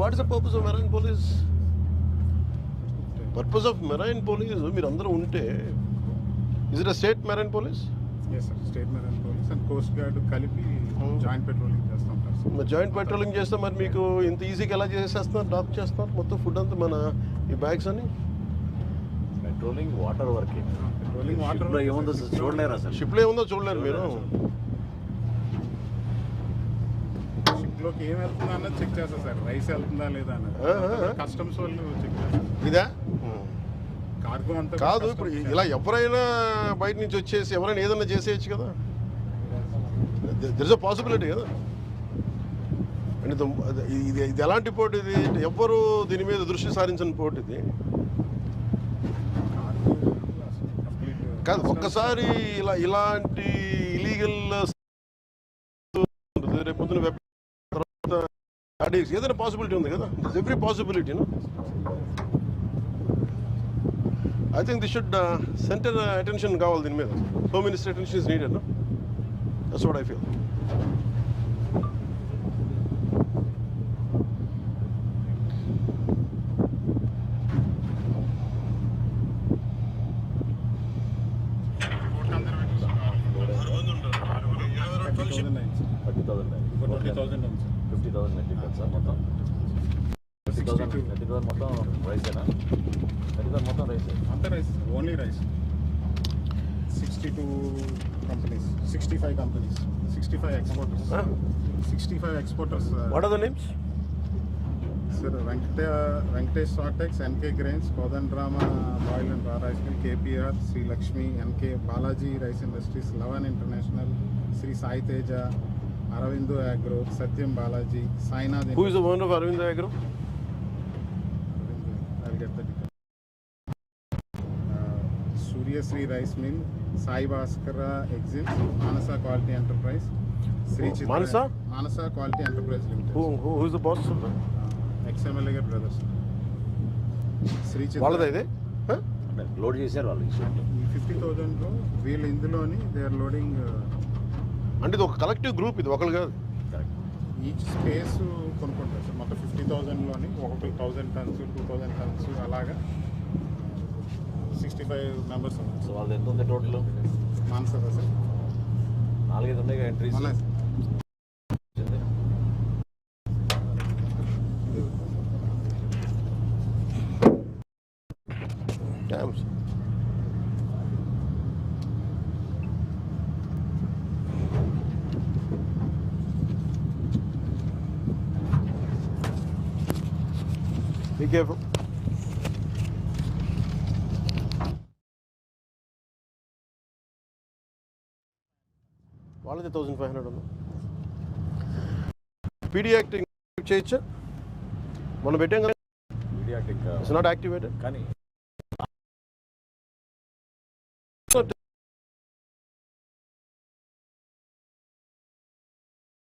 What is the purpose of marine police purpose of marine police మీరు అందరూ ఉంటే is it state marine police yes sir state marine police and coast guard కలిపి joint patrolling చేస్తూ ఉంటారు sir మరి joint patrolling చేస్తే మరి మీకు ఇంత ఈజీగా ఎలా చేసేస్తున్నారు డ్రాప్ చేస్తున్నారు మొత్తం ఫుడ్ అంతా మన ఈ బ్యాగ్స్ అని పెట్రోలింగ్ వాటర్ వరకే పెట్రోలింగ్ వాటర్ ఏముందో చూడలేరు అసలు షిప్లో ఏముందో చూడలేరు మీరు. షిప్లోకి ఏం వెళ్తుందా అన్నది చెక్ చేస్తారు సార్. రైస్ వెళ్తుందా లేదా. అన్నది. కస్టమ్స్ వాళ్ళు చెక్ చేస్తారు ఇదా? కార్గో అంతా కాదు ఇప్పుడు ఇలా ఎవరైనా బయట నుంచి వచ్చేసి ఎవరైనా ఏదైనా చేసేయచ్చు కదా. దర్ ఇస్ అ పాసిబిలిటీ కదా. అంటే ఇది- ఇది ఎలాంటి పోటీ ఇది? ఎవ్వరు దీని మీద దృష్టి సారించిన పోటీ ఇది. కాదు ఒక్కసారి ఇలా ఇలాంటి ఇలీగల్ రేపు వెబ్ తర్వాత ఏదైనా పాసిబిలిటీ ఉంది కదా? Every possibility I think this should centre attention కావాలి దీని మీద. Home minister attention is needed that's what I feel sir. Thirty thousand twenty thousand fifty thousand net sir మొత్తం. Thirty thousand 62. థర్టీ థౌసండ్ మొత్తం రైసేనా thirty thousand మొత్తం రైసే అంతా rice only rice sixty two companies sixty five companies sixty five exporters sixty five exporters what are the names sir Venkat Venkatesh स्वाटेक्स N के कोदन drama boil and raw mill K R Sri Lakshmi N K Balaji rice industry Lavan international Sri Sai Teja Arvind agro Satyam Balaji Sainath Arvind agro Suryasri rice mill Sai Bhaskar exim Manas quality enterprise Sri Manasa Manasa quality enterprise limited గారి brothers. Sri వాళ్ళదా ఇది? అంటే load చేశారు వాళ్ళు fifty థౌజండ్లో వీళ్ళు ఇందులోని they are loading అంటే ఇది ఒక కలెక్టివ్ గ్రూప్ ఇది ఒకరు కాదు. కరెక్ట్ ఈచ్ స్పేస్ కొనుక్కుంటారు సార్. మొత్తం ఫిఫ్టీ థౌజండ్లోని ఒక thousand tons two thousand tons అలాగా సిక్స్టీ ఫైవ్ మెంబర్స్ ఉన్నారు. సో వాళ్ళది ఎంత ఉంది టోటల్ మానస సార్. నాలుగైదు ఉన్నాయి ఎంట్రీస్ Damn. Be careful. వాళ్ళది థౌజండ్ ఫైవ్ హండ్రెడ్ ఉంది. పీడీ యాక్టింగ్ చేయొచ్చా? మనం పెట్టాం కదా. ఇట్స్ నాట్ యాక్టివేటెడ్ కానీ